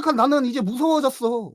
그러니까 나는 이제 무서워졌어.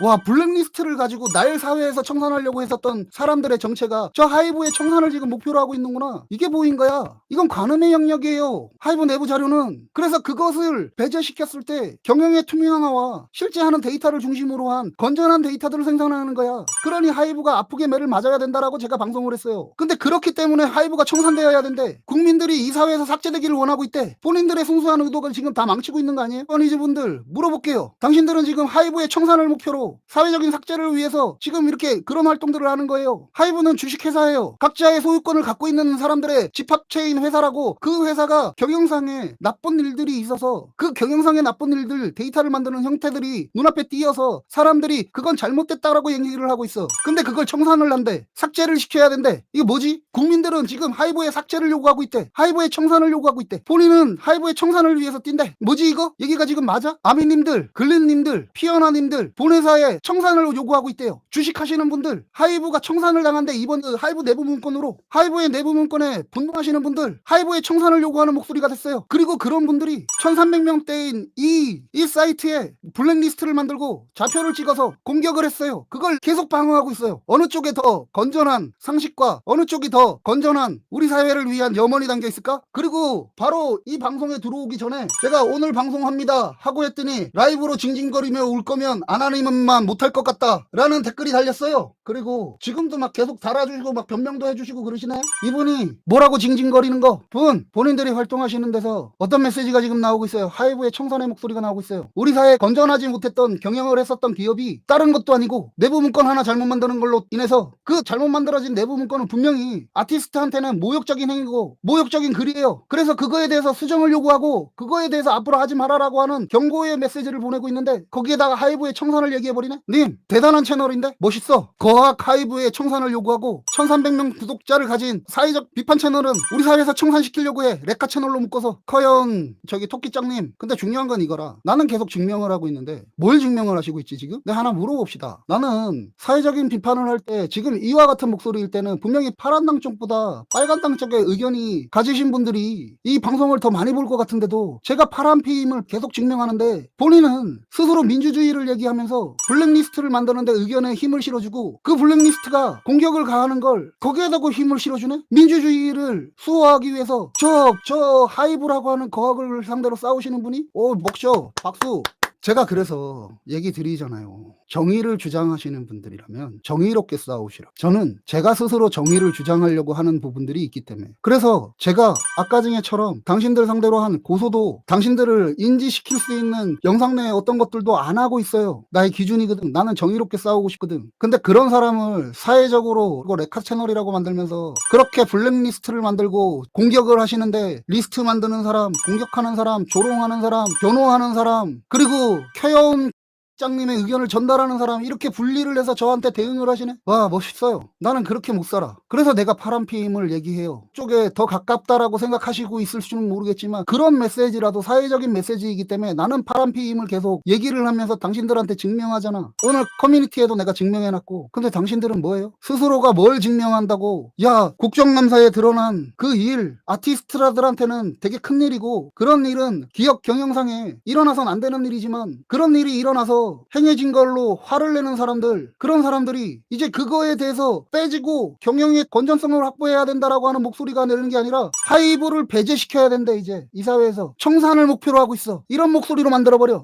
와 블랙리스트를 가지고 날 사회에서 청산하려고 했었던 사람들의 정체가 저 하이브의 청산을 지금 목표로 하고 있는구나. 이게 보인 거야? 이건 관음의 영역이에요. 하이브 내부 자료는. 그래서 그것을 배제시켰을 때 경영의 투명화와. 실제 하는 데이터를 중심으로 한 건전한 데이터들을 생산하는 거야. 그러니 하이브가 아프게 매를 맞아야 된다라고 제가 방송을 했어요. 근데 그렇기 때문에 하이브가 청산되어야 된대. 국민들이 이 사회에서 삭제되기를 원하고 있대. 본인들의 순수한 의도가 지금 다 망치고 있는 거 아니에요? 어니즈 분들 물어볼게요. 당신들은 지금 하이브의 청산을 목표로 사회적인 삭제를 위해서 지금 이렇게 그런 활동들을 하는 거예요. 하이브는 주식회사예요. 각자의 소유권을 갖고 있는 사람들의 집합체인 회사라고 그 회사가 경영상에 나쁜 일들이 있어서 그 경영상의 나쁜 일들 데이터를 만드는 형태들이 눈앞에 띄어서 사람들이 그건 잘못됐다라고 얘기를 하고 있어. 근데 그걸 청산을 한대. 삭제를 시켜야 된대. 이게 뭐지? 국민들은 지금 하이브의 삭제를 요구하고 있대. 하이브의 청산을 요구하고 있대. 본인은 하이브의 청산을 위해서 뛴대. 뭐지 이거? 얘기가 지금 맞아? 아미님들, 글렌님들, 피어나님들, 본회사 에 청산을 요구하고 있대요. 주식하시는 분들, 하이브가 청산을 당한데 이번 그 하이브 내부 문건으로 하이브의 내부 문건에 분노하시는 분들, 하이브의 청산을 요구하는 목소리가 됐어요. 그리고 그런 분들이 1300명대인 이, 이 사이트에 블랙리스트를 만들고 좌표를 찍어서 공격을 했어요. 그걸 계속 방어하고 있어요. 어느 쪽에 더 건전한 상식과 어느 쪽이 더 건전한 우리 사회를 위한 염원이 담겨 있을까? 그리고 바로 이 방송에 들어오기 전에 제가 오늘 방송합니다 하고 했더니 라이브로 징징거리며 울 거면 안 하 니만 못할 것 같다 라는 댓글이 달렸어요. 그리고 지금도 막 계속 달아주시고 막 변명도 해주시고 그러시네. 이분이 뭐라고 징징거리는 거? 분 본인들이 활동하시는 데서 어떤 메시지가 지금 나오고 있어요. 하이브의 청산의 목소리가 나오고 있어요. 우리 사회에 건전하지 못했던 경영을 했었던 기업이 다른 것도 아니고 내부 문건 하나 잘못 만드는 걸로 인해서 그 잘못 만들어진 내부 문건은 분명히 아티스트한테는 모욕적인 행위고 모욕적인 글이에요. 그래서 그거에 대해서 수정을 요구하고 그거에 대해서 앞으로 하지 말아라고 하는 경고의 메시지를 보내고 있는데 거기에다가 하이브의 청산을 얘기해 버리네? 님 대단한 채널인데 멋있어. 거학 하이브의 청산을 요구하고 1300명 구독자를 가진 사회적 비판 채널은 우리 사회에서 청산시키려고 해. 레카 채널로 묶어서 커연 저기 토끼짱님 근데 중요한 건 이거라 나는 계속 증명을 하고 있는데 뭘 증명을 하시고 있지 지금? 내가 하나 물어봅시다. 나는 사회적인 비판을 할 때 지금 이와 같은 목소리일 때는 분명히 파란 당 쪽보다 빨간 당 쪽의 의견이 가지신 분들이 이 방송을 더 많이 볼 것 같은데도 제가 파란 피임을 계속 증명하는데 본인은 스스로 민주주의를 얘기하면서 블랙리스트를 만드는데 의견에 힘을 실어주고 그 블랙리스트가 공격을 가하는 걸 거기에다가 힘을 실어주네? 민주주의를 수호하기 위해서 저, 저 하이브라고 하는 거학을 상대로 싸우시는 분이? 오, 먹쇼. 박수. 제가 그래서 얘기 드리잖아요. 정의를 주장하시는 분들이라면 정의롭게 싸우시라. 저는 제가 스스로 정의를 주장하려고 하는 부분들이 있기 때문에. 그래서 제가 아까 중에처럼 당신들 상대로 한 고소도 당신들을 인지시킬 수 있는 영상 내에 어떤 것들도 안 하고 있어요. 나의 기준이거든. 나는 정의롭게 싸우고 싶거든. 근데 그런 사람을 사회적으로 이거 레카 채널이라고 만들면서 그렇게 블랙리스트를 만들고 공격을 하시는데 리스트 만드는 사람, 공격하는 사람, 조롱하는 사람, 변호하는 사람, 그리고 켜여운 장님의 의견을 전달하는 사람 이렇게 분리를 해서 저한테 대응을 하시네? 와 멋있어요. 나는 그렇게 못 살아. 그래서 내가 파란 피임을 얘기해요. 쪽에 더 가깝다라고 생각하시고 있을 수는 모르겠지만 그런 메시지라도 사회적인 메시지이기 때문에 나는 파란 피임을 계속 얘기를 하면서 당신들한테 증명하잖아. 오늘 커뮤니티에도 내가 증명해놨고 근데 당신들은 뭐예요? 스스로가 뭘 증명한다고 야 국정감사에 드러난 그 일 아티스트라들한테는 되게 큰 일이고 그런 일은 기업 경영상에 일어나선 안 되는 일이지만 그런 일이 일어나서 행해진 걸로 화를 내는 사람들 그런 사람들이 이제 그거에 대해서 빼지고 경영의 건전성을 확보해야 된다라고 하는 목소리가 내는 게 아니라 하이브를 배제시켜야 된대 이제. 이 사회에서 청산을 목표로 하고 있어. 이런 목소리로 만들어버려